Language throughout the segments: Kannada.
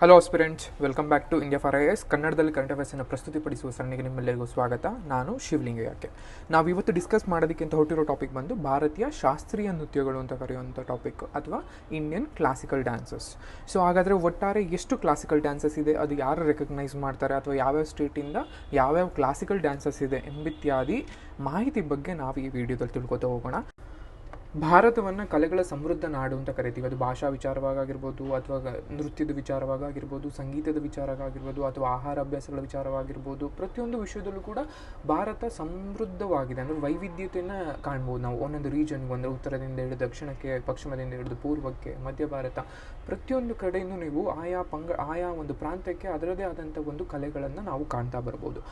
Hello aspirants welcome back to India for I S ಕನ್ನಡದಲ್ಲಿ ಕರೆಂಟ್ ಅಫೇರ್ಸನ್ನು ಪ್ರಸ್ತುತಿಪಡಿಸುವ ಸರಣಿಗೆ ನಿಮ್ಮೆಲ್ಲರಿಗೂ ಸ್ವಾಗತ. ನಾನು ಶಿವಲಿಂಗ ಯಾಕೆ. ನಾವು ಇವತ್ತು ಡಿಸ್ಕಸ್ ಮಾಡೋದಕ್ಕಿಂತ ಅಂತ ಹೊರಟಿರೋ ಟಾಪಿಕ್ ಬಂದು ಭಾರತೀಯ ಶಾಸ್ತ್ರೀಯ ನೃತ್ಯಗಳು ಅಂತ ಕರೆಯುವಂಥ ಟಾಪಿಕ್ ಅಥವಾ ಇಂಡಿಯನ್ ಕ್ಲಾಸಿಕಲ್ ಡ್ಯಾನ್ಸಸ್ ಸೊ ಹಾಗಾದರೆ ಒಟ್ಟಾರೆ ಎಷ್ಟು ಕ್ಲಾಸಿಕಲ್ ಡ್ಯಾನ್ಸಸ್ ಇದೆ? ಅದು ಯಾರು ರೆಕಗ್ನೈಸ್ ಮಾಡ್ತಾರೆ? ಅಥವಾ ಯಾವ್ಯಾವ ಸ್ಟೇಟಿಂದ ಯಾವ್ಯಾವ ಕ್ಲಾಸಿಕಲ್ ಡ್ಯಾನ್ಸಸ್ ಇದೆ? ಎಂಬಿತ್ಯಾದಿ ಮಾಹಿತಿ ಬಗ್ಗೆ ನಾವು ಈ ವಿಡಿಯೋದಲ್ಲಿ ತಿಳ್ಕೊತಾ ಹೋಗೋಣ. ಭಾರತವನ್ನು ಕಲೆಗಳ ಸಮೃದ್ಧ ನಾಡು ಅಂತ ಕರಿತೀವಿ. ಅದು ಭಾಷಾ ವಿಚಾರವಾಗಿರ್ಬೋದು ಅಥವಾ ನೃತ್ಯದ ವಿಚಾರವಾಗಿರ್ಬೋದು ಸಂಗೀತದ ವಿಚಾರವಾಗಿರ್ಬೋದು ಅಥವಾ ಆಹಾರ ಅಭ್ಯಾಸಗಳ ವಿಚಾರವಾಗಿರ್ಬೋದು, ಪ್ರತಿಯೊಂದು ವಿಷಯದಲ್ಲೂ ಕೂಡ ಭಾರತ ಸಮೃದ್ಧವಾಗಿದೆ. ಅಂದರೆ ವೈವಿಧ್ಯತೆಯನ್ನು ಕಾಣ್ಬೋದು ನಾವು. ಒಂದೊಂದು ರೀಜನ್ಗೆ ಅಂದರೆ ಉತ್ತರದಿಂದ ಹಿಡಿದು ದಕ್ಷಿಣಕ್ಕೆ, ಪಶ್ಚಿಮದಿಂದ ಹಿಡಿದು ಪೂರ್ವಕ್ಕೆ, ಮಧ್ಯ ಭಾರತ. ಪ್ರತಿಯೊಂದು ಕಡೆಯಿಂದ ನೀವು ಆಯಾ ಪಂಗ, ಆಯಾ ಒಂದು ಪ್ರಾಂತ್ಯಕ್ಕೆ ಅದರದೇ ಆದಂಥ ಒಂದು ಕಲೆಗಳನ್ನು ನಾವು ಕಾಣ್ತಾ ಬರ್ಬೋದು.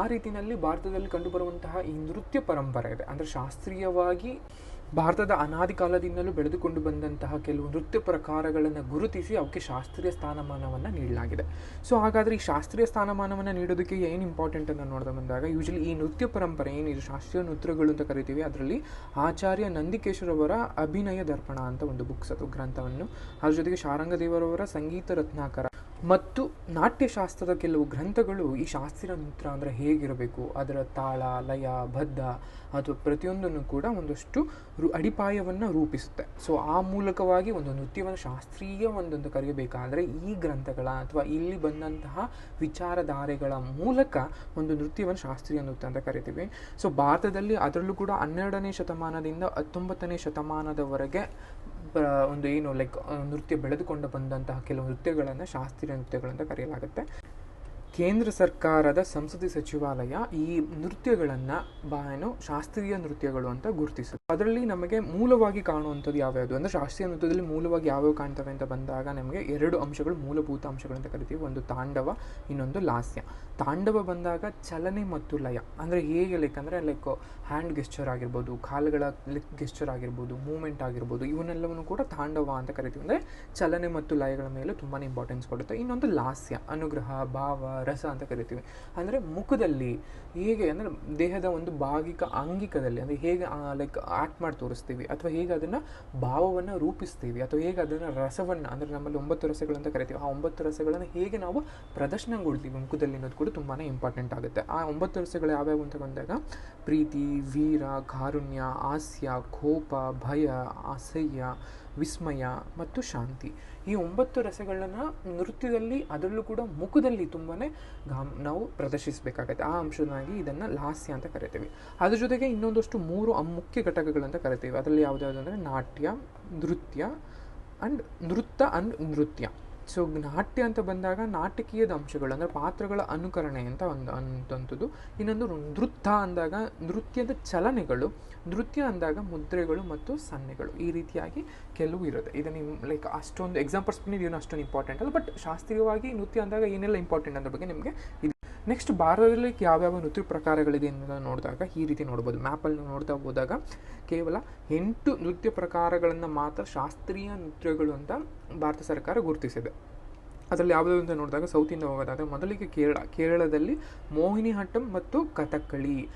ಆ ರೀತಿಯಲ್ಲಿ ಭಾರತದಲ್ಲಿ ಕಂಡುಬರುವಂತಹ ಈ ನೃತ್ಯ ಪರಂಪರೆ ಇದೆ. ಅಂದರೆ ಶಾಸ್ತ್ರೀಯವಾಗಿ ಭಾರತದ ಅನಾದಿ ಕಾಲದಿಂದಲೂ ಬೆಳೆದುಕೊಂಡು ಬಂದಂತಹ ಕೆಲವು ನೃತ್ಯ ಪ್ರಕಾರಗಳನ್ನು ಗುರುತಿಸಿ ಅವಕ್ಕೆ ಶಾಸ್ತ್ರೀಯ ಸ್ಥಾನಮಾನವನ್ನು ನೀಡಲಾಗಿದೆ. ಸೊ, ಹಾಗಾದರೆ ಈ ಶಾಸ್ತ್ರೀಯ ಸ್ಥಾನಮಾನವನ್ನು ನೀಡೋದಕ್ಕೆ ಏನು ಇಂಪಾರ್ಟೆಂಟ್ ಅಂತ ನೋಡ್ತಾ ಬಂದಾಗ ಯೂಶಲಿ ಈ ನೃತ್ಯ ಪರಂಪರೆ ಏನಿದೆ ಶಾಸ್ತ್ರೀಯ ನೃತ್ಯಗಳು ಅಂತ ಕರಿತೀವಿ, ಅದರಲ್ಲಿ ಆಚಾರ್ಯ ನಂದಿಕೇಶ್ವರವರ ಅಭಿನಯ ದರ್ಪಣ ಅಂತ ಒಂದು ಬುಕ್ಸ್ ಅಥವಾ ಗ್ರಂಥವನ್ನು. ಅದರ ಜೊತೆಗೆ ಶಾರಂಗದೇವರವರ ಸಂಗೀತ ರತ್ನಾಕರ ಮತ್ತು ನಾಟ್ಯಶಾಸ್ತ್ರದ ಕೆಲವು ಗ್ರಂಥಗಳು ಈ ಶಾಸ್ತ್ರೀಯ ನೃತ್ಯ ಅಂದರೆ ಹೇಗಿರಬೇಕು? ಅದರ ತಾಳ, ಲಯ, ಬದ್ಧ ಅಥವಾ ಪ್ರತಿಯೊಂದನ್ನು ಕೂಡ ಒಂದಷ್ಟು ರು, ಅಡಿಪಾಯವನ್ನು ರೂಪಿಸುತ್ತೆ. ಸೊ ಆ ಮೂಲಕವಾಗಿ ಒಂದು ನೃತ್ಯವನ್ನು ಶಾಸ್ತ್ರೀಯ ಒಂದೊಂದು ಕರೆಯಬೇಕಾದರೆ ಈ ಗ್ರಂಥಗಳ ಅಥವಾ ಇಲ್ಲಿ ಬಂದಂತಹ ವಿಚಾರಧಾರೆಗಳ ಮೂಲಕ ಒಂದು ನೃತ್ಯವನ್ನು ಶಾಸ್ತ್ರೀಯ ನೃತ್ಯ ಅಂತ ಕರಿತೀವಿ. ಸೊ ಭಾರತದಲ್ಲಿ ಅದರಲ್ಲೂ ಕೂಡ ಹನ್ನೆರಡನೇ ಶತಮಾನದಿಂದ ಹತ್ತೊಂಬತ್ತನೇ ಶತಮಾನದವರೆಗೆ ಒಂದು ಏನು ಲೈಕ್ ನೃತ್ಯ ಬೆಳೆದುಕೊಂಡು ಬಂದಂತಹ ಕೆಲವು ನೃತ್ಯಗಳನ್ನು ಶಾಸ್ತ್ರೀಯ ನೃತ್ಯಗಳಂತ ಕರೆಯಲಾಗುತ್ತೆ. ಕೇಂದ್ರ ಸರ್ಕಾರದ ಸಂಸದಿ ಸಚಿವಾಲಯ ಈ ನೃತ್ಯಗಳನ್ನು ಬಾ, ಏನು ಶಾಸ್ತ್ರೀಯ ನೃತ್ಯಗಳು ಅಂತ ಗುರುತಿಸುತ್ತೆ. ಅದರಲ್ಲಿ ನಮಗೆ ಮೂಲವಾಗಿ ಕಾಣುವಂಥದ್ದು ಯಾವ್ಯಾವುದು? ಅಂದ್ರೆ ಶಾಸ್ತ್ರೀಯ ನೃತ್ಯದಲ್ಲಿ ಮೂಲವಾಗಿ ಯಾವ್ಯಾವ ಕಾಣ್ತವೆ ಅಂತ ಬಂದಾಗ ನಮಗೆ ಎರಡು ಅಂಶಗಳು, ಮೂಲಭೂತ ಅಂಶಗಳು ಅಂತ ಕರಿತೀವಿ. ಒಂದು ತಾಂಡವ, ಇನ್ನೊಂದು ಲಾಸ್ಯ. ತಾಂಡವ ಬಂದಾಗ ಚಲನೆ ಮತ್ತು ಲಯ. ಅಂದರೆ ಹೇಗೆ ಲೈಕ್ ಅಂದರೆ ಲೈಕ್ ಹ್ಯಾಂಡ್ ಗೆಸ್ಚರ್ ಆಗಿರ್ಬೋದು, ಕಾಲುಗಳ ಲಿಕ್ ಗೆಸ್ಚರ್ ಆಗಿರ್ಬೋದು ಮೂಮೆಂಟ್ ಆಗಿರ್ಬೋದು, ಇವನ್ನೆಲ್ಲವನ್ನು ಕೂಡ ತಾಂಡವ ಅಂತ ಕರಿತೀವಿ. ಅಂದರೆ ಚಲನೆ ಮತ್ತು ಲಯಗಳ ಮೇಲೆ ತುಂಬಾ ಇಂಪಾರ್ಟೆನ್ಸ್ ಕೊಡುತ್ತೆ. ಇನ್ನೊಂದು ಲಾಸ್ಯ, ಅನುಗ್ರಹ, ಭಾವ ರಸ ಅಂತ ಕರಿತೀವಿ. ಅಂದರೆ ಮುಖದಲ್ಲಿ ಹೇಗೆ, ಅಂದರೆ ದೇಹದ ಒಂದು ಭಾಗಿಕ ಅಂಗಿಕದಲ್ಲಿ, ಅಂದರೆ ಹೇಗೆ ಲೈಕ್ ಆ್ಯಕ್ಟ್ ಮಾಡಿ ತೋರಿಸ್ತೀವಿ, ಅಥವಾ ಹೇಗೆ ಅದನ್ನು ಭಾವವನ್ನು ರೂಪಿಸ್ತೀವಿ, ಅಥವಾ ಹೇಗೆ ಅದನ್ನು ರಸವನ್ನು, ಅಂದರೆ ನಮ್ಮಲ್ಲಿ ಒಂಬತ್ತು ರಸಗಳು ಅಂತ ಕರಿತೀವಿ, ಆ ಒಂಬತ್ತು ರಸಗಳನ್ನು ಹೇಗೆ ನಾವು ಪ್ರದರ್ಶನಗೊಳ್ತೀವಿ ಮುಖದಲ್ಲಿ ಅನ್ನೋದು ಕೂಡ ತುಂಬಾ ಇಂಪಾರ್ಟೆಂಟ್ ಆಗುತ್ತೆ. ಆ ಒಂಬತ್ತು ರಸಗಳು ಯಾವ್ಯಾವು ಅಂತ ಬಂದಾಗ, ಪ್ರೀತಿ, ವೀರ, ಕಾರುಣ್ಯ, ಹಾಸ್ಯ, ಕೋಪ, ಭಯ, ಅಸಹ್ಯ ವಿಸ್ಮಯ ಮತ್ತು ಶಾಂತಿ. ಈ ಒಂಬತ್ತು ರಸಗಳನ್ನು ನೃತ್ಯದಲ್ಲಿ, ಅದರಲ್ಲೂ ಕೂಡ ಮುಖದಲ್ಲಿ ತುಂಬಾ ಗಾಮ್, ನಾವು ಪ್ರದರ್ಶಿಸಬೇಕಾಗತ್ತೆ. ಆ ಅಂಶನಾಗಿ ಇದನ್ನು ಲಾಸ್ಯ ಅಂತ ಕರಿತೀವಿ. ಅದ್ರ ಜೊತೆಗೆ ಇನ್ನೊಂದಷ್ಟು ಮೂರು ಮುಖ್ಯ ಘಟಕಗಳಂತ ಕರಿತೀವಿ. ಅದರಲ್ಲಿ ಯಾವ್ದ್ಯಾವ್ದು ಅಂದರೆ ನಾಟ್ಯ, ನೃತ್ಯ ಆ್ಯಂಡ್ ನೃತ್ಯ ಆ್ಯಂಡ್ ನೃತ್ಯ. ಸೊ ನಾಟ್ಯ ಅಂತ ಬಂದಾಗ ನಾಟಕೀಯದ ಅಂಶಗಳು, ಅಂದರೆ ಪಾತ್ರಗಳ ಅನುಕರಣೆ ಅಂತ ಒಂದು ಅಂತಂಥದ್ದು. ಇನ್ನೊಂದು ನೃತ್ಯ ಅಂದಾಗ ನೃತ್ಯದ ಚಲನೆಗಳು, ನೃತ್ಯ ಅಂದಾಗ ಮುದ್ರೆಗಳು ಮತ್ತು ಸನ್ನೆಗಳು ಈ ರೀತಿಯಾಗಿ ಕೆಲವು ಇರುತ್ತೆ. ಇದು ನಿಮ್ಮ ಲೈಕ್ ಅಷ್ಟೊಂದು ಎಕ್ಸಾಂಪಲ್ಸ್ ಪರ್ಸ್ಪೆಕ್ಟಿವ್ ಏನು ಅಷ್ಟೊಂದು ಇಂಪಾರ್ಟೆಂಟ್ ಅಲ್ಲ ಬಟ್ ಶಾಸ್ತ್ರೀಯವಾಗಿ ನೃತ್ಯ ಅಂದಾಗ ಏನೆಲ್ಲ ಇಂಪಾರ್ಟೆಂಟ್ ಅನ್ನೋ ಬಗ್ಗೆ ನಿಮಗೆ ಇದು ನೆಕ್ಸ್ಟ್ ಭಾರತದಲ್ಲಿ ಯಾವ್ಯಾವ ನೃತ್ಯ ಪ್ರಕಾರಗಳಿದೆ ಅಂತ ನೋಡಿದಾಗ, ಈ ರೀತಿ ನೋಡ್ಬೋದು. ಮ್ಯಾಪಲ್ಲಿ ನೋಡ್ತಾ ಹೋದಾಗ, ಕೇವಲ ಎಂಟು ನೃತ್ಯ ಪ್ರಕಾರಗಳನ್ನು ಮಾತ್ರ ಶಾಸ್ತ್ರೀಯ ನೃತ್ಯಗಳು ಅಂತ ಭಾರತ ಸರ್ಕಾರ ಗುರುತಿಸಿದೆ. ಅದರಲ್ಲಿ ಯಾವುದು ಅಂತ ನೋಡಿದಾಗ ಸೌತಿಂದ ಹೋಗೋದಾದರೆ, ಮೊದಲಿಗೆ ಕೇರಳ. ಕೇರಳದಲ್ಲಿ ಮೋಹಿನಿ ಮೋಹಿನಿಹಟ್ಟಂ ಮತ್ತು ಕಥಕ್ಕಳಿ.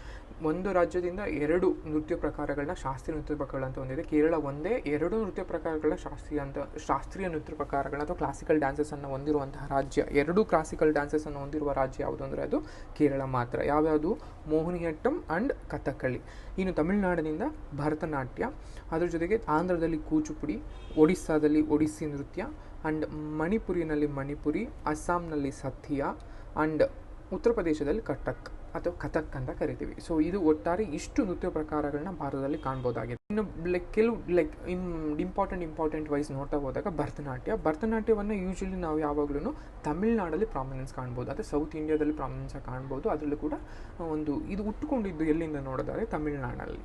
ಒಂದು ರಾಜ್ಯದಿಂದ ಎರಡು ನೃತ್ಯ ಪ್ರಕಾರಗಳನ್ನ ಶಾಸ್ತ್ರೀಯ ನೃತ್ಯ ಪ್ರಕಾರಗಳು ಅಂತ ಹೊಂದಿದೆ ಕೇರಳ ಒಂದೇ, ಎರಡು ನೃತ್ಯ ಪ್ರಕಾರಗಳನ್ನ ಶಾಸ್ತ್ರೀಯ ಅಂತ, ಶಾಸ್ತ್ರೀಯ ನೃತ್ಯ ಪ್ರಕಾರಗಳು ಅಥವಾ ಕ್ಲಾಸಿಕಲ್ ಡ್ಯಾನ್ಸಸನ್ನು ಹೊಂದಿರುವಂತಹ ರಾಜ್ಯ, ಎರಡು ಕ್ಲಾಸಿಕಲ್ ಡ್ಯಾನ್ಸಸನ್ನು ಹೊಂದಿರುವ ರಾಜ್ಯ ಯಾವುದು ಅಂದರೆ ಅದು ಕೇರಳ ಮಾತ್ರ. ಯಾವ್ಯಾವುದು? ಮೋಹಿನಿಯಟ್ಟಂ ಆ್ಯಂಡ್ ಕಥಕ್ಕಳಿ. ಇನ್ನು ತಮಿಳುನಾಡಿನಿಂದ ಭರತನಾಟ್ಯ, ಅದ್ರ ಜೊತೆಗೆ ಆಂಧ್ರದಲ್ಲಿ ಕೂಚುಪುಡಿ, ಒಡಿಸ್ಸಾದಲ್ಲಿ ಒಡಿಸ್ಸಿ ನೃತ್ಯ ಆ್ಯಂಡ್ ಮಣಿಪುರಿನಲ್ಲಿ ಮಣಿಪುರಿ, ಅಸ್ಸಾಂನಲ್ಲಿ ಸಥಿಯಾ ಆ್ಯಂಡ್ ಉತ್ತರ ಪ್ರದೇಶದಲ್ಲಿ ಕಟಕ್. ಅಥವಾ ಕಥಕ್ ಅಂತ ಕರಿತೀವಿ. ಸೊ ಇದು ಒಟ್ಟಾರೆ ಇಷ್ಟು ನೃತ್ಯ ಪ್ರಕಾರಗಳನ್ನ ಭಾರತದಲ್ಲಿ ಕಾಣ್ಬೋದಾಗಿದೆ. ಇನ್ನು ಲೈಕ್ ಕೆಲವು like in important important wise ನೋಡ್ತಾ ಹೋದಾಗ ಭರತನಾಟ್ಯ. ಭರತನಾಟ್ಯವನ್ನು ಯೂಶಲಿ ನಾವು ಯಾವಾಗಲೂ ತಮಿಳ್ನಾಡಲ್ಲಿ ಪ್ರಾಮಿನೆನ್ಸ್ ಕಾಣ್ಬೋದು. ಅದೇ ಸೌತ್ ಇಂಡಿಯಾದಲ್ಲಿ ಪ್ರಾಮಿನೆನ್ಸ್ ಕಾಣ್ಬೋದು. ಅದರಲ್ಲೂ ಕೂಡ ಒಂದು ಇದು ಉಟ್ಕೊಂಡಿದ್ದು ಎಲ್ಲಿಂದ ನೋಡೋದಾದ್ರೆ ತಮಿಳ್ನಾಡಲ್ಲಿ.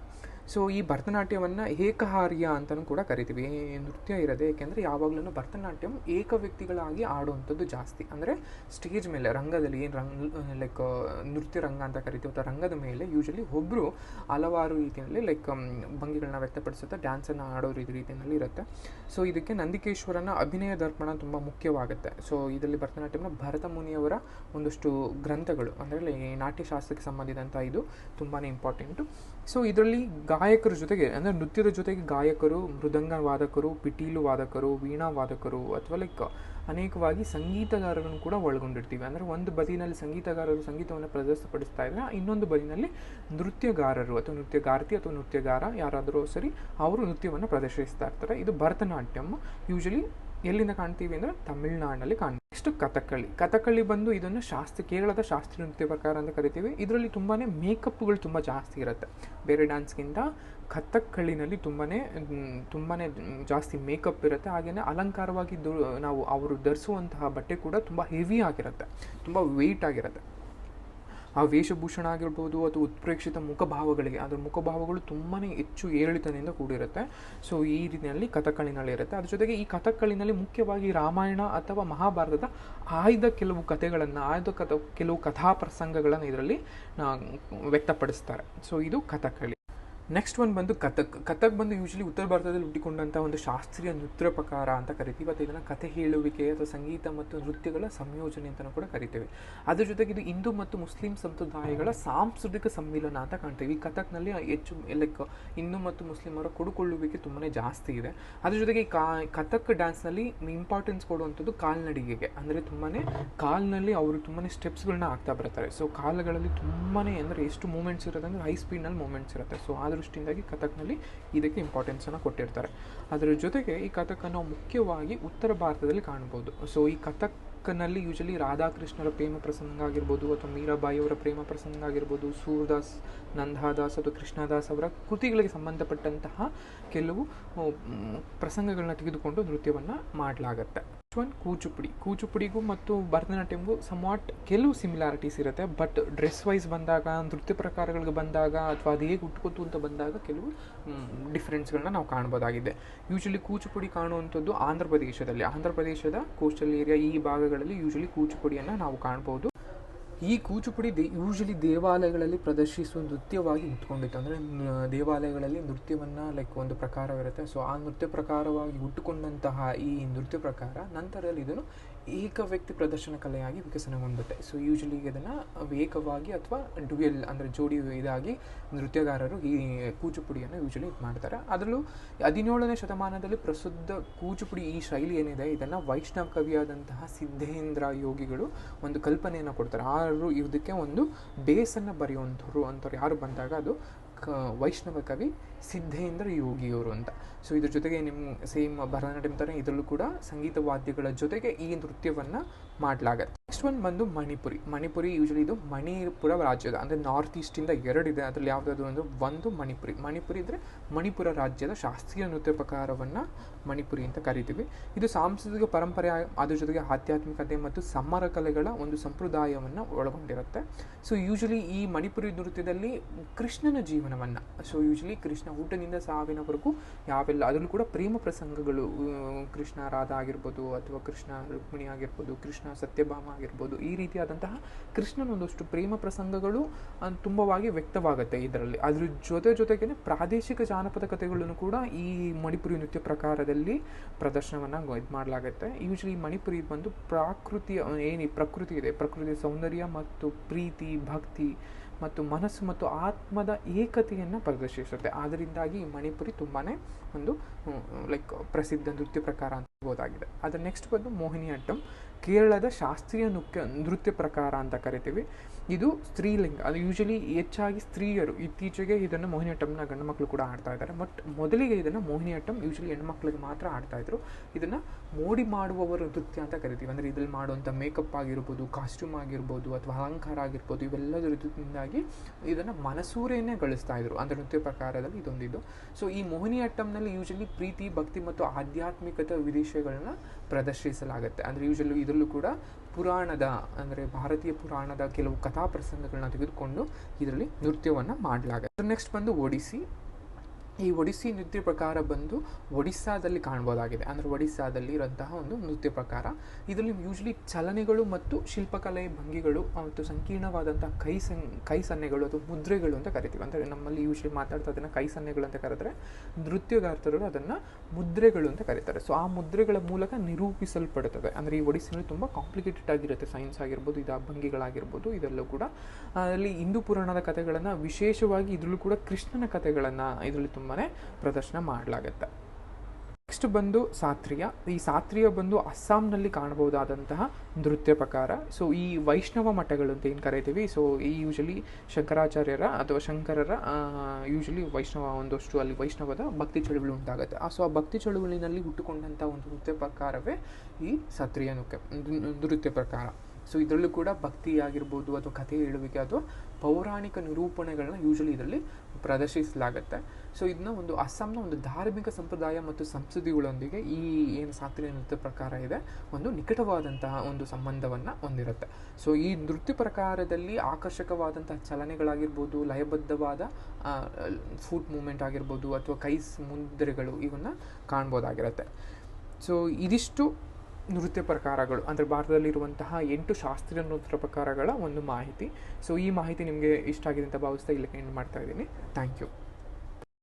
ಸೊ ಈ ಭರತನಾಟ್ಯವನ್ನು ಏಕಹಾರ್ಯ ಅಂತಲೂ ಕೂಡ ಕರಿತೀವಿ. ನೃತ್ಯ ಇರೋದೆ, ಏಕೆಂದರೆ ಯಾವಾಗಲೂ ಭರತನಾಟ್ಯಂ ಏಕ ವ್ಯಕ್ತಿಗಳಾಗಿ ಆಡುವಂಥದ್ದು ಜಾಸ್ತಿ. ಅಂದರೆ ಸ್ಟೇಜ್ ಮೇಲೆ, ರಂಗದಲ್ಲಿ ಏನು ರಂಗ್ ಲೈಕ್ ನೃತ್ಯ ರಂಗ ಅಂತ ಕರಿತೀವಿ, ಅಥವಾ ರಂಗದ ಮೇಲೆ ಯೂಶಲಿ ಒಬ್ಬರು ಹಲವಾರು ರೀತಿಯಲ್ಲಿ ಲೈಕ್ ಭಂಗಿಗಳನ್ನ ವ್ಯಕ್ತಪಡಿಸುತ್ತಾ ಡ್ಯಾನ್ಸನ್ನು ಆಡೋ ರೀತಿ, ರೀತಿಯಲ್ಲಿ ಇರುತ್ತೆ. ಸೊ ಇದಕ್ಕೆ ನಂದಿಕೇಶ್ವರನ ಅಭಿನಯ ದರ್ಪಣ ತುಂಬ ಮುಖ್ಯವಾಗುತ್ತೆ. ಸೊ ಇದರಲ್ಲಿ ಭರತನಾಟ್ಯಂನ ಭರತ ಮುನಿಯವರ ಒಂದಷ್ಟು ಗ್ರಂಥಗಳು, ಅಂದರೆ ನಾಟ್ಯಶಾಸ್ತ್ರಕ್ಕೆ ಸಂಬಂಧಿಸಿದಂಥ ಇದು ತುಂಬಾ ಇಂಪಾರ್ಟೆಂಟು ಸೊ ಇದರಲ್ಲಿ ಗಾಯಕರ ಜೊತೆಗೆ, ಅಂದರೆ ನೃತ್ಯದ ಜೊತೆಗೆ ಗಾಯಕರು ಮೃದಂಗ ವಾದಕರು ಪಿಟೀಲು ವಾದಕರು ವೀಣಾ ವಾದಕರು ಅಥವಾ ಲೈಕ್ ಅನೇಕವಾಗಿ ಸಂಗೀತಗಾರರನ್ನು ಕೂಡ ಒಳಗೊಂಡಿರ್ತೀವಿ. ಅಂದರೆ ಒಂದು ಬದಿನಲ್ಲಿ ಸಂಗೀತಗಾರರು ಸಂಗೀತವನ್ನು ಪ್ರದರ್ಶಪಡಿಸ್ತಾ ಇದ್ದರೆ ಇನ್ನೊಂದು ಬದಿನಲ್ಲಿ ನೃತ್ಯಗಾರರು ಅಥವಾ ನೃತ್ಯಗಾರ್ತಿ ಅಥವಾ ನೃತ್ಯಗಾರ ಯಾರಾದರೂ ಸರಿ ಅವರು ನೃತ್ಯವನ್ನು ಪ್ರದರ್ಶಿಸ್ತಾ ಇರ್ತಾರೆ. ಇದು ಭರತನಾಟ್ಯಂ. ಯೂಶಲಿ ಎಲ್ಲಿಂದ ಕಾಣ್ತೀವಿ ಅಂದರೆ ತಮಿಳ್ನಾಡಿನಲ್ಲಿ ಕಾಣ್ತೀವಿ. ನೆಕ್ಸ್ಟ್ ಕಥಕ್ಕಳಿ. ಕಥಕ್ಕಳಿ ಬಂದು ಇದನ್ನು ಶಾಸ್ತ್ರ, ಕೇರಳದ ಶಾಸ್ತ್ರೀಯ ನೃತ್ಯ ಪ್ರಕಾರ ಅಂತ ಕರಿತೀವಿ. ಇದರಲ್ಲಿ ತುಂಬಾ ಮೇಕಪ್ಗಳು ತುಂಬ ಜಾಸ್ತಿ ಇರುತ್ತೆ. ಬೇರೆ ಡ್ಯಾನ್ಸ್ಗಿಂತ ಕಥಕ್ಕಳಿನಲ್ಲಿ ತುಂಬಾ ತುಂಬಾ ಜಾಸ್ತಿ ಮೇಕಪ್ ಇರುತ್ತೆ. ಹಾಗೆಯೇ ಅಲಂಕಾರವಾಗಿ ನಾವು ಅವರು ಧರಿಸುವಂತಹ ಬಟ್ಟೆ ಕೂಡ ತುಂಬ ಹೆವಿ ಆಗಿರುತ್ತೆ. ತುಂಬ ವೆಯ್ಟ್ ಆಗಿರುತ್ತೆ. ಆ ವೇಷಭೂಷಣ ಆಗಿರ್ಬೋದು ಅಥವಾ ಉತ್ಪ್ರೇಕ್ಷಿತ ಮುಖಭಾವಗಳಿಗೆ, ಅದರ ಮುಖಭಾವಗಳು ತುಂಬಾ ಹೆಚ್ಚು ಏರಿಳಿತದಿಂದ ಕೂಡಿರುತ್ತೆ. ಸೊ ಈ ರೀತಿಯಲ್ಲಿ ಕಥಕ್ಕಳಿನಲ್ಲಿ ಇರುತ್ತೆ. ಅದ್ರ ಜೊತೆಗೆ ಈ ಕಥಕ್ಕಳಿನಲ್ಲಿ ಮುಖ್ಯವಾಗಿ ರಾಮಾಯಣ ಅಥವಾ ಮಹಾಭಾರತದ ಆಯ್ದ ಕೆಲವು ಕಥೆಗಳನ್ನು, ಆಯ್ದ ಕಥ, ಕೆಲವು ಕಥಾ ಪ್ರಸಂಗಗಳನ್ನು ಇದರಲ್ಲಿ ವ್ಯಕ್ತಪಡಿಸ್ತಾರೆ. ಸೊ ಇದು ಕಥಕ್ಕಳಿ. ನೆಕ್ಸ್ಟ್ ಒಂದು ಬಂದು ಕಥಕ್. ಕಥಕ್ ಬಂದು ಯೂಶ್ವಲಿ ಉತ್ತರ ಭಾರತದಲ್ಲಿ ಹುಟ್ಟಿಕೊಂಡಂಥ ಒಂದು ಶಾಸ್ತ್ರೀಯ ನೃತ್ಯ ಪ್ರಕಾರ ಅಂತ ಕರಿತೀವಿ. ಮತ್ತು ಇದನ್ನು ಕಥೆ ಹೇಳುವಿಕೆ ಅಥವಾ ಸಂಗೀತ ಮತ್ತು ನೃತ್ಯಗಳ ಸಂಯೋಜನೆ ಅಂತಲೂ ಕೂಡ ಕರಿತೇವೆ. ಅದ್ರ ಜೊತೆಗೆ ಇದು ಹಿಂದೂ ಮತ್ತು ಮುಸ್ಲಿಂ ಸಂಪ್ರದಾಯಗಳ ಸಾಂಸ್ಕೃತಿಕ ಸಮ್ಮಿಲನ ಅಂತ ಕಾಣ್ತೀವಿ. ಈ ಕಥಕ್ನಲ್ಲಿ ಹೆಚ್ಚು ಲೈಕ್ ಹಿಂದೂ ಮತ್ತು ಮುಸ್ಲಿಮರ ಕೊಡುಕೊಳ್ಳುವಿಕೆ ತುಂಬಾ ಜಾಸ್ತಿ ಇದೆ. ಅದ್ರ ಜೊತೆಗೆ ಈ ಕಾ, ಕಥಕ್ ಡ್ಯಾನ್ಸ್ನಲ್ಲಿ ಇಂಪಾರ್ಟೆನ್ಸ್ ಕೊಡುವಂಥದ್ದು ಕಾಲ್ನಡಿಗೆಗೆ. ಅಂದರೆ ತುಂಬಾ ಕಾಲ್ನಲ್ಲಿ ಅವರು ತುಂಬಾ ಸ್ಟೆಪ್ಸ್ಗಳನ್ನ ಹಾಕ್ತಾ ಬರ್ತಾರೆ. ಸೊ ಕಾಲುಗಳಲ್ಲಿ ತುಂಬಾ ಅಂದರೆ ಎಷ್ಟು ಮೂಮೆಂಟ್ಸ್ ಇರುತ್ತೆ ಅಂದರೆ ಹೈ ಸ್ಪೀಡ್ನಲ್ಲಿ ಮೂಮೆಂಟ್ಸ್ ಇರುತ್ತೆ. ಸೊ ದೃಷ್ಟಿಯಿಂದಾಗಿ ಕಥಕ್ನಲ್ಲಿ ಇದಕ್ಕೆ ಇಂಪಾರ್ಟೆನ್ಸನ್ನು ಕೊಟ್ಟಿರ್ತಾರೆ. ಅದರ ಜೊತೆಗೆ ಈ ಕಥಕನ್ನು ಮುಖ್ಯವಾಗಿ ಉತ್ತರ ಭಾರತದಲ್ಲಿ ಕಾಣ್ಬೋದು. ಸೊ ಈ ಕಥಕ್ನಲ್ಲಿ ಯೂಶಲಿ ರಾಧಾಕೃಷ್ಣರ ಪ್ರೇಮ ಪ್ರಸಂಗ ಆಗಿರ್ಬೋದು ಅಥವಾ ಮೀರಾಬಾಯಿ ಅವರ ಪ್ರೇಮ ಪ್ರಸಂಗ ಆಗಿರ್ಬೋದು, ಸೂರ್ದಾಸ್ ನಂದಾದಾಸ್ ಅಥವಾ ಕೃಷ್ಣದಾಸ್ ಅವರ ಕೃತಿಗಳಿಗೆ ಸಂಬಂಧಪಟ್ಟಂತಹ ಕೆಲವು ಪ್ರಸಂಗಗಳನ್ನ ತೆಗೆದುಕೊಂಡು ನೃತ್ಯವನ್ನು ಮಾಡಲಾಗತ್ತೆ. ಒನ್ ಕೂಚುಪುಡಿ. ಕೂಚುಪುಡಿಗೂ ಮತ್ತು ಭರತನಾಟ್ಯಂಗೂ ಸಮ್ವಾಟ್ ಕೆಲವು ಸಿಮಿಲಾರಿಟೀಸ್ ಇರುತ್ತೆ. ಬಟ್ ಡ್ರೆಸ್ ವೈಸ್ ಬಂದಾಗ, ನೃತ್ಯ ಪ್ರಕಾರಗಳಿಗೆ ಬಂದಾಗ, ಅಥವಾ ಅದು ಹೇಗೆ ಉಟ್ಕೋತು ಅಂತ ಬಂದಾಗ ಕೆಲವು ಡಿಫ್ರೆನ್ಸ್ಗಳನ್ನ ನಾವು ಕಾಣ್ಬೋದಾಗಿದೆ. ಯೂಶಲಿ ಕೂಚುಪುಡಿ ಕಾಣುವಂಥದ್ದು ಆಂಧ್ರ ಪ್ರದೇಶದಲ್ಲಿ. ಆಂಧ್ರ ಪ್ರದೇಶದ ಕೋಸ್ಟಲ್ ಏರಿಯಾ ಈ ಭಾಗಗಳಲ್ಲಿ ಯೂಶಲಿ ಕೂಚುಪುಡಿಯನ್ನು ನಾವು ಕಾಣ್ಬೋದು. ಈ ಕೂಚುಪುಡಿ ದೇ ಯೂಶಲಿ ದೇವಾಲಯಗಳಲ್ಲಿ ಪ್ರದರ್ಶಿಸುವ ನೃತ್ಯವಾಗಿ ಹುಟ್ಕೊಂಡಿತ್ತು ಅಂದರೆ ದೇವಾಲಯಗಳಲ್ಲಿ ನೃತ್ಯವನ್ನು ಲೈಕ್ ಒಂದು ಪ್ರಕಾರವಿರುತ್ತೆ. ಸೊ ಆ ನೃತ್ಯ ಪ್ರಕಾರವಾಗಿ ಹುಟ್ಟುಕೊಂಡಂತಹ ಈ ನೃತ್ಯ ಪ್ರಕಾರ ನಂತರದಲ್ಲಿ ಇದನ್ನು ಏಕ ವ್ಯಕ್ತಿ ಪ್ರದರ್ಶನ ಕಲೆಯಾಗಿ ವಿಕಸನಗೊಂಡುತ್ತೆ ಸೊ ಯೂಶಲಿ ಇದನ್ನು ವೇಗವಾಗಿ ಅಥವಾ ಡ್ಯುಯಲ್ ಅಂದರೆ ಜೋಡಿ ಇದಾಗಿ ನೃತ್ಯಗಾರರು ಈ ಕೂಚುಪುಡಿಯನ್ನು ಯೂಶಲಿ ಇದು ಮಾಡ್ತಾರೆ. ಅದರಲ್ಲೂ ಹದಿನೇಳನೇ ಶತಮಾನದಲ್ಲಿ ಪ್ರಸಿದ್ಧ ಕೂಚುಪುಡಿ ಈ ಶೈಲಿ ಏನಿದೆ, ಇದನ್ನು ವೈಷ್ಣವ ಕವಿಯಾದಂತಹ ಸಿದ್ಧೇಂದ್ರ ಯೋಗಿಗಳು ಒಂದು ಕಲ್ಪನೆಯನ್ನು ಕೊಡ್ತಾರೆ. ಆರು ಇದಕ್ಕೆ ಒಂದು ಬೇಸನ್ನು ಬರೆಯುವಂಥವ್ರು ಅಂಥವ್ರು ಯಾರು ಬಂದಾಗ ಅದು ವೈಷ್ಣವ ಕವಿ ಸಿದ್ಧೇಂದ್ರ ಯೋಗಿಯವರು ಅಂತ. ಸೊ ಇದ್ರ ಜೊತೆಗೆ ನಿಮ್ಮ ಸೇಮ್ ಭರತನಾಟ್ಯಂ ಥರ ಇದರಲ್ಲೂ ಕೂಡ ಸಂಗೀತ ವಾದ್ಯಗಳ ಜೊತೆಗೆ ಈ ನೃತ್ಯವನ್ನು ಮಾಡಲಾಗತ್ತೆ. ನೆಕ್ಸ್ಟ್ ಒಂದು ಬಂದು ಮಣಿಪುರಿ. ಮಣಿಪುರಿ ಯೂಶಲಿ ಇದು ಮಣಿಪುರ ರಾಜ್ಯದ, ಅಂದರೆ ನಾರ್ತ್ ಈಸ್ಟಿಂದ ಎರಡಿದೆ ಅದರಲ್ಲಿ ಯಾವುದಾದ್ರು ಒಂದು ಒಂದು ಮಣಿಪುರಿ. ಮಣಿಪುರಿ ಅಂದರೆ ಮಣಿಪುರ ರಾಜ್ಯದ ಶಾಸ್ತ್ರೀಯ ನೃತ್ಯ ಪ್ರಕಾರವನ್ನು ಮಣಿಪುರಿ ಅಂತ ಕರಿತೀವಿ. ಇದು ಸಾಂಸ್ಕೃತಿಕ ಪರಂಪರೆ ಅದ್ರ ಜೊತೆಗೆ ಆಧ್ಯಾತ್ಮಿಕತೆ ಮತ್ತು ಸಮರ ಕಲೆಗಳ ಒಂದು ಸಂಪ್ರದಾಯವನ್ನು ಒಳಗೊಂಡಿರುತ್ತೆ. ಸೊ ಯೂಶಲಿ ಈ ಮಣಿಪುರಿ ನೃತ್ಯದಲ್ಲಿ ಕೃಷ್ಣನ ಜೀವನವನ್ನು ಸೊ ಯೂಶಲಿ ಕೃಷ್ಣ ಊಟದಿಂದ ಸಾವಿನವರೆಗೂ ಯಾವೆಲ್ಲ ಅದರಲ್ಲೂ ಕೂಡ ಪ್ರೇಮ ಪ್ರಸಂಗಗಳು ಕೃಷ್ಣ ರಾಧಾ ಆಗಿರ್ಬೋದು ಅಥವಾ ಕೃಷ್ಣ ರುಕ್ಮಿಣಿ ಆಗಿರ್ಬೋದು, ಕೃಷ್ಣ ಸತ್ಯಭಾಮ ಆಗಿರ್ಬೋದು, ಈ ರೀತಿಯಾದಂತಹ ಕೃಷ್ಣನ ಒಂದಷ್ಟು ಪ್ರೇಮ ಪ್ರಸಂಗಗಳು ತುಂಬವಾಗಿ ವ್ಯಕ್ತವಾಗುತ್ತೆ ಇದರಲ್ಲಿ. ಅದ್ರ ಜೊತೆ ಜೊತೆಗೇನೆ ಪ್ರಾದೇಶಿಕ ಜಾನಪದ ಕಥೆಗಳನ್ನು ಕೂಡ ಈ ಮಣಿಪುರಿ ನೃತ್ಯ ಪ್ರಕಾರದಲ್ಲಿ ಪ್ರದರ್ಶನವನ್ನು ಇದು ಮಾಡಲಾಗುತ್ತೆ. ಯೂಶಲಿ ಮಣಿಪುರಿ ಬಂದು ಪ್ರಾಕೃತಿಯ ಏನು ಪ್ರಕೃತಿ ಇದೆ. ಪ್ರಕೃತಿಯ ಸೌಂದರ್ಯ ಮತ್ತು ಪ್ರೀತಿ, ಭಕ್ತಿ ಮತ್ತು ಮನಸ್ಸು ಮತ್ತು ಆತ್ಮದ ಏಕತೆಯನ್ನು ಪ್ರದರ್ಶಿಸುತ್ತೆ. ಅದರಿಂದಾಗಿ ಮಣಿಪುರಿ ತುಂಬಾ ಒಂದು ಲೈಕ್ ಪ್ರಸಿದ್ಧ ನೃತ್ಯ ಪ್ರಕಾರ ಅಂತ ಹೇಳ್ಬೋದಾಗಿದೆ. ಅದರ ನೆಕ್ಸ್ಟ್ ಬಂದು ಮೋಹಿನಿಯಟ್ಟಂ ಕೇರಳದ ಶಾಸ್ತ್ರೀಯ ನೃತ್ಯ ನೃತ್ಯ ಪ್ರಕಾರ ಅಂತ ಕರಿತೀವಿ. ಇದು ಸ್ತ್ರೀಲಿಂಗ, ಅದು ಯೂಶಲಿ ಹೆಚ್ಚಾಗಿ ಸ್ತ್ರೀಯರು. ಇತ್ತೀಚೆಗೆ ಇದನ್ನು ಮೋಹಿನಿಯಾಟ್ಟಂನ ಗಂಡು ಮಕ್ಕಳು ಕೂಡ ಆಡ್ತಾ ಇದ್ದಾರೆ. ಬಟ್ ಮೊದಲಿಗೆ ಇದನ್ನು ಮೋಹಿನಿಯಟ್ಟಂ ಯೂಶಲಿ ಹೆಣ್ಮಕ್ಳಿಗೆ ಮಾತ್ರ ಆಡ್ತಾ ಇದ್ರು. ಇದನ್ನು ಮೋಡಿ ಮಾಡುವವರ ನೃತ್ಯ ಅಂತ ಕರಿತೀವಿ. ಅಂದರೆ ಇದ್ರಲ್ಲಿ ಮಾಡುವಂಥ ಮೇಕಪ್ ಆಗಿರ್ಬೋದು ಕಾಸ್ಟ್ಯೂಮ್ ಆಗಿರ್ಬೋದು, ಅಥವಾ ಅಲಂಕಾರ ಆಗಿರ್ಬೋದು, ಇವೆಲ್ಲದರ ರೀತಿಯಿಂದಾಗಿ ಇದನ್ನು ಮನಸೂರೆಯನ್ನೇ ಗಳಿಸ್ತಾ ಇದ್ರು. ಅಂದರೆ ನೃತ್ಯ ಪ್ರಕಾರದಲ್ಲಿ ಇದೊಂದಿದ್ದು ಸೊ ಈ ಮೋಹಿನಿಯಟ್ಟಂನಲ್ಲಿ ಯೂಶಲಿ ಪ್ರೀತಿ, ಭಕ್ತಿ ಮತ್ತು ಆಧ್ಯಾತ್ಮಿಕತೆ ವಿದೇಶಗಳನ್ನು ಪ್ರದರ್ಶಿಸಲಾಗುತ್ತೆ. ಅಂದರೆ ಯೂಶಲಿ ಇದರಲ್ಲೂ ಕೂಡ ಪುರಾಣದ, ಅಂದರೆ ಭಾರತೀಯ ಪುರಾಣದ ಕೆಲವು ಕಥಾ ಪ್ರಸಂಗಗಳನ್ನ ತೆಗೆದುಕೊಂಡು ಇದರಲ್ಲಿ ನೃತ್ಯವನ್ನು ಮಾಡಲಾಗುತ್ತೆ. ನೆಕ್ಸ್ಟ್ ಬಂದು ಒಡಿಸಿ ಈ ಒಡಿಸ್ಸಿ ನೃತ್ಯ ಪ್ರಕಾರ ಬಂದು ಒಡಿಸ್ಸಾದಲ್ಲಿ ಕಾಣ್ಬೋದಾಗಿದೆ. ಅಂದರೆ ಒಡಿಸ್ಸಾದಲ್ಲಿ ಇರೋಂತಹ ಒಂದು ನೃತ್ಯ ಪ್ರಕಾರ. ಇದರಲ್ಲಿ ಯೂಶ್ವಲಿ ಚಲನೆಗಳು ಮತ್ತು ಶಿಲ್ಪಕಲೆ ಭಂಗಿಗಳು ಮತ್ತು ಸಂಕೀರ್ಣವಾದಂಥ ಕೈ ಸನ್ ಕೈ ಸನ್ನೆಗಳು ಅಥವಾ ಮುದ್ರೆಗಳು ಅಂತ ಕರಿತೀವಿ. ಅಂದರೆ ನಮ್ಮಲ್ಲಿ ಯೂಶ್ವಲಿ ಮಾತಾಡ್ತಾ ಅದನ್ನು ಕೈ ಸನ್ನೆಗಳು ಅಂತ ಕರೆದ್ರೆ ನೃತ್ಯಗಾರ್ತರು ಅದನ್ನು ಮುದ್ರೆಗಳು ಅಂತ ಕರೀತಾರೆ. ಸೊ ಆ ಮುದ್ರೆಗಳ ಮೂಲಕ ನಿರೂಪಿಸಲ್ಪಡುತ್ತದೆ. ಅಂದರೆ ಈ ಒಡಿಸ್ಸಿನಲ್ಲಿ ತುಂಬ ಕಾಂಪ್ಲಿಕೇಟೆಡ್ ಆಗಿರುತ್ತೆ. ಸೈನ್ಸ್ ಆಗಿರ್ಬೋದು, ಇದು ಭಂಗಿಗಳಾಗಿರ್ಬೋದು ಇದೆಲ್ಲೂ ಕೂಡ. ಅಲ್ಲಿ ಹಿಂದೂ ಪುರಾಣದ ಕಥೆಗಳನ್ನು ವಿಶೇಷವಾಗಿ ಇದರಲ್ಲೂ ಕೂಡ ಕೃಷ್ಣನ ಕಥೆಗಳನ್ನು ಇದರಲ್ಲಿ ತುಂಬಾ ಪ್ರದರ್ಶನ ಮಾಡಲಾಗತ್ತೆ. ನೆಕ್ಸ್ಟ್ ಬಂದು ಸಾತ್ರಿಯ. ಈ ಸಾತ್ರಿಯ ಬಂದು ಅಸ್ಸಾಂನಲ್ಲಿ ಕಾಣಬಹುದಾದಂತಹ ನೃತ್ಯ ಪ್ರಕಾರ. ಸೊ ಈ ವೈಷ್ಣವ ಮಠಗಳು ಅಂತ ಏನು ಕರಿತೀವಿ? ಸೊ ಈ ಯೂಶಲಿ ಶಂಕರಾಚಾರ್ಯರ ಅಥವಾ ಶಂಕರರ ಯೂಶಲಿ ವೈಷ್ಣವ ಒಂದಷ್ಟು ಅಲ್ಲಿ ವೈಷ್ಣವದ ಭಕ್ತಿ ಚಳುವಳಿ ಉಂಟಾಗುತ್ತೆ. ಸೊ ಆ ಭಕ್ತಿ ಚಳುವಳಿನಲ್ಲಿ ಹುಟ್ಟುಕೊಂಡಂಥ ಒಂದು ನೃತ್ಯ ಪ್ರಕಾರವೇ ಈ ಸಾತ್ರಿಯ ನೃತ್ಯ ನೃತ್ಯ ಪ್ರಕಾರ. ಸೊ ಇದರಲ್ಲೂ ಕೂಡ ಭಕ್ತಿ ಆಗಿರ್ಬೋದು ಅಥವಾ ಕಥೆ ಹೇಳುವಿಕೆ ಅಥವಾ ಪೌರಾಣಿಕ ನಿರೂಪಣೆಗಳನ್ನ ಯೂಶಲಿ ಇದರಲ್ಲಿ ಪ್ರದರ್ಶಿಸಲಾಗುತ್ತೆ. ಸೊ ಇದನ್ನ ಒಂದು ಅಸ್ಸಾಂನ ಒಂದು ಧಾರ್ಮಿಕ ಸಂಪ್ರದಾಯ ಮತ್ತು ಸಂಸ್ಕೃತಿಗಳೊಂದಿಗೆ ಈ ಏನು ಶಾಸ್ತ್ರೀಯ ನೃತ್ಯ ಪ್ರಕಾರ ಇದೆ, ಒಂದು ನಿಕಟವಾದಂತಹ ಒಂದು ಸಂಬಂಧವನ್ನು ಹೊಂದಿರುತ್ತೆ. ಸೊ ಈ ನೃತ್ಯ ಪ್ರಕಾರದಲ್ಲಿ ಆಕರ್ಷಕವಾದಂತಹ ಚಲನೆಗಳಾಗಿರ್ಬೋದು, ಲಯಬದ್ಧವಾದ ಫುಟ್ ಮೂಮೆಂಟ್ ಆಗಿರ್ಬೋದು ಅಥವಾ ಕೈ ಮುದ್ರೆಗಳು, ಇವನ್ನ ಕಾಣ್ಬೋದಾಗಿರುತ್ತೆ. ಸೊ ಇದಿಷ್ಟು ನೃತ್ಯ ಪ್ರಕಾರಗಳು, ಅಂದರೆ ಭಾರತದಲ್ಲಿರುವಂತಹ ಎಂಟು ಶಾಸ್ತ್ರೀಯ ನೃತ್ಯ ಪ್ರಕಾರಗಳ ಒಂದು ಮಾಹಿತಿ. ಸೊ ಈ ಮಾಹಿತಿ ನಿಮಗೆ ಇಷ್ಟ ಆಗಿದೆ ಅಂತ ಭಾವಿಸ್ತಾ ಇಲ್ಲಿ ಎಂಡ್ ಮಾಡ್ತಾ ಇದ್ದೀನಿ. Thank you